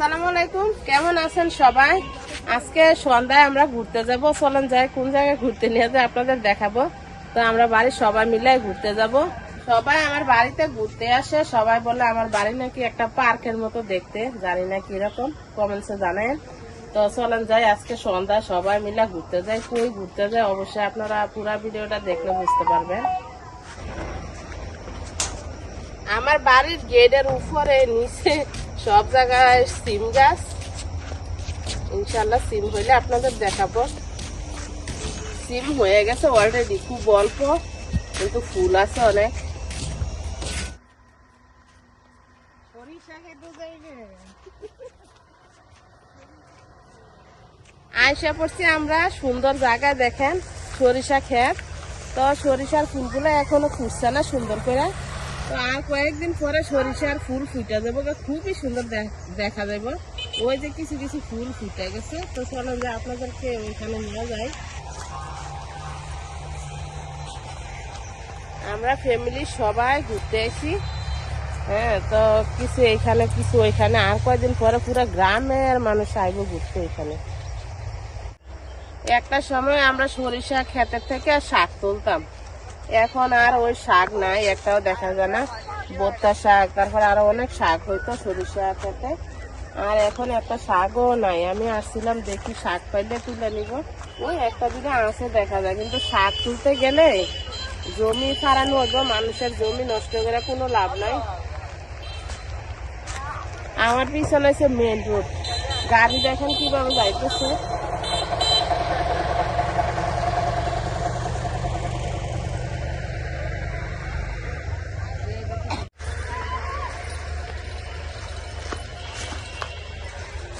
আসসালামু আলাইকুম। কেমন আছেন সবাই? আজকে সন্ধ্যায় আমরা ঘুরতে যাব। চলেন যাই, কোন জায়গায় ঘুরতে নিয়ে যায় আপনাদের দেখাবো। তো আমরা বাড়ির সবাই মিলে ঘুরতে যাব। সবাই আমার বাড়িতে ঘুরতে আসে। সবাই বলে আমার বাড়ি নাকি একটা পার্কের মতো দেখতে। জানি না কীরকম। কমেন্টসে জানেন তো চলেন যাই, আজকে সন্ধ্যায় সবাই মিলে ঘুরতে যাই। কই ঘুরতে যাই? অবশ্যই আপনারা পুরো ভিডিওটা দেখলে বুঝতে পারবেন। আমার বাড়ির গেটের উপরে, নিচে সব জায়গায় সিম গাছ ইনশাল্লাহ সিম হইলে আপনাদের দেখাবো। সিম হয়ে গেছে অলরেডি খুব অল্প, কিন্তু ফুল আছে অনেক। আয়সা পড়ছি আমরা সুন্দর জায়গায়, দেখেন, সরিষা ক্ষেত। তো সরিষার ফুলগুলো এখনও ফুটছে না সুন্দর করে। তো আর কয়েকদিন পরে সরিষার ফুল ফুটে যাব খুবই সুন্দর দেখ- যাবে। ওই যে কিছু কিছু ফুল ফুটে গেছে, তো চলো যে আপনাদেরকে ওইখানে নিয়ে যাই। আমরা ফ্যামিলি সবাই ঘুরতে এসি হ্যাঁ তো কিছু এখানে, কিছু ওইখানে। আর কয়েকদিন পরে পুরো গ্রামের মানুষ আইব ঘুরতে এখানে। একটা সময় আমরা সরিষা ক্ষেতের থেকে শাক তুলতাম। এখন আর ওই শাক নাই, একটাও দেখা যায় না। বোত্তা শাক, তারপর আরও অনেক শাক হইতো, সরিষা ক্ষেতে আর এখন একটা শাকও নাই। আমি আসছিলাম দেখি শাক পাইলে তুলে নিব। ওই একটা দিকে আছে দেখা যায়, কিন্তু শাক তুলতে গেলে জমি ছাড়ানো হইব, মানুষের জমি নষ্ট করে কোনো লাভ নাই। আমার পিছনে আছে মেন রোড গাড়ি দেখেন কীভাবে যাইতেছে।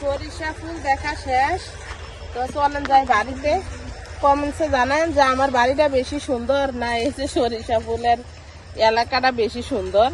সরিষা ফুল দেখা শেষ। তো চলেন যাই বাড়িতে। কমেন্টসে জানান যে আমার বাড়িটা বেশি সুন্দর না এই যে সরিষা ফুলের এলাকাটা বেশি সুন্দর।